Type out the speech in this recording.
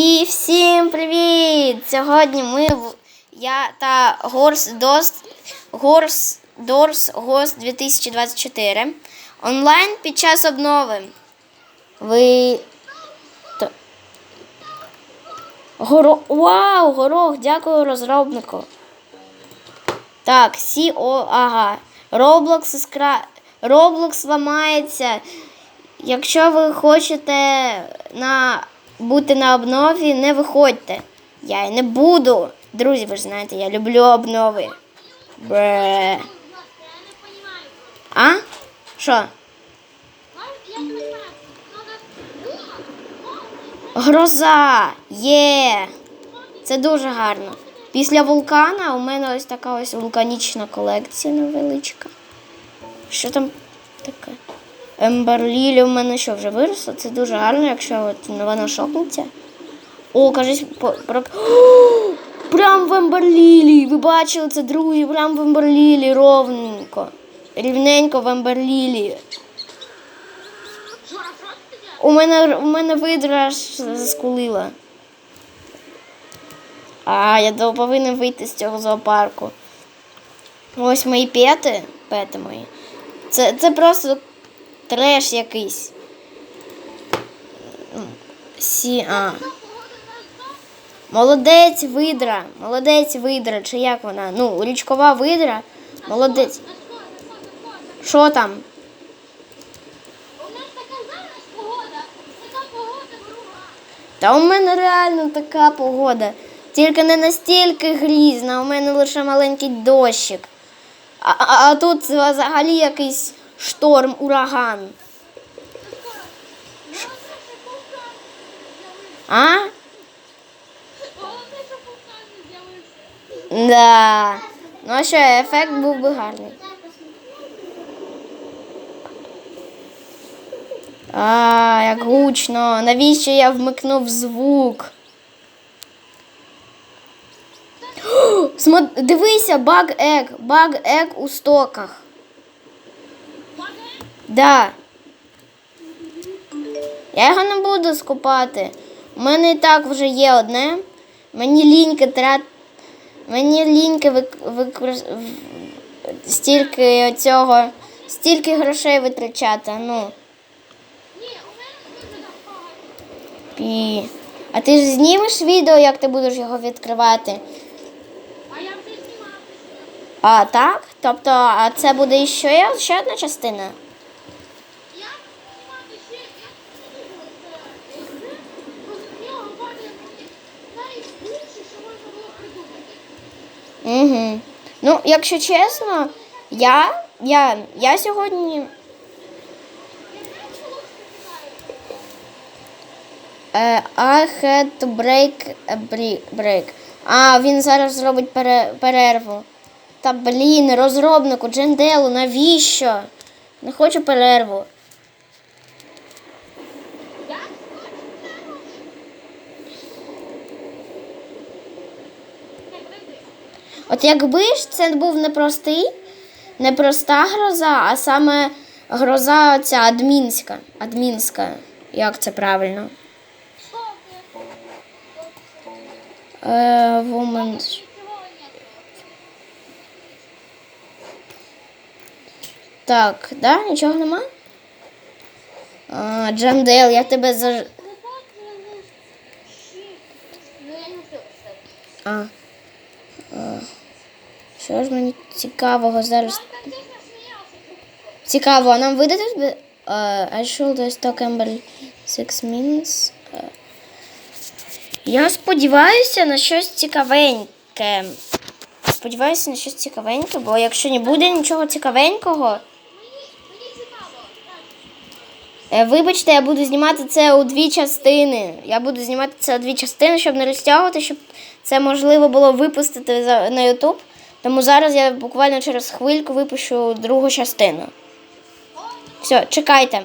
І всім привіт! Сьогодні ми я та Горс Дос Горс Дорс Гост 2024 онлайн під час обнови. Ви то- Горо... Вау, горох, дякую розробнику. Так, Сі О, ага. Roblox іскра... Roblox ламається. Якщо ви хочете на... бути на обнові, не виходьте. Я і не буду. Друзі, ви ж знаєте, я люблю обнови. Бре. А? Що? Гроза! Є! Це дуже гарно. Після вулкана у мене ось така ось вулканічна колекція невеличка. Що там таке? Емберлілі у мене що вже виросло? Це дуже гарно, якщо от вона шокнеться. О, кажись, про. Прям в Емберлілі! Ви бачили це, друзі? Прям в Емберлілі ровненько. Рівненько в Емберлілі. У мене, у мене видра заскулила. А, я повинен вийти з цього зоопарку. Ось мої пети, пети мої. Це, це просто треш якийсь. Сі, а. Молодець видра. Молодець видра. Чи як вона? Ну, річкова видра. Молодець. Що там? Та у мене реально така погода. Тільки не настільки грізна, у мене лише маленький дощик. А, а, а тут взагалі якийсь шторм, ураган. А? Да. Ну а що, ефект був би гарний. А, як гучно. Навіщо я вмикнув звук? Смо- Дивися, баг ек. Баг ек у стоках. Да. Я його не буду скупати. У мене і так вже є одне. Мені ліньки трат... Мені ліньки вик... викор... стільки цього, стільки грошей витрачати. Ну. Пі. А ти ж знімеш відео, як ти будеш його відкривати? А я вже знімав. А, так? Тобто, а це буде ще, ще одна частина? Я знімати ще, я з нього падає найбільше, що можна було придумати. Угу. Ну, якщо чесно, я, я, я сьогодні. Е, I had to break a break. А, він зараз зробить пере, перерву. Та блін, розробнику, Дженделу, навіщо? Не хочу перерву. Я хочу перерву. Не, подожди. От якби ж це був не простий, не проста гроза, а саме гроза ця адмінська. Адмінська. Як це правильно? Е. Так, да? Нічого нема? А, Джандел, я тебе за. А. а. Що ж мені цікавого зараз. Цікаво, а нам видадуть? би- А, I should stock Ember 6 minutes. А. Я сподіваюся на щось цікавеньке. Сподіваюся на щось цікавеньке, бо якщо не буде нічого цікавенького. Е, Вибачте, я буду знімати це у дві частини. Я буду знімати це у дві частини, щоб не розтягувати, щоб це можливо було випустити на YouTube. Тому зараз я буквально через хвильку випущу другу частину. Все, чекайте.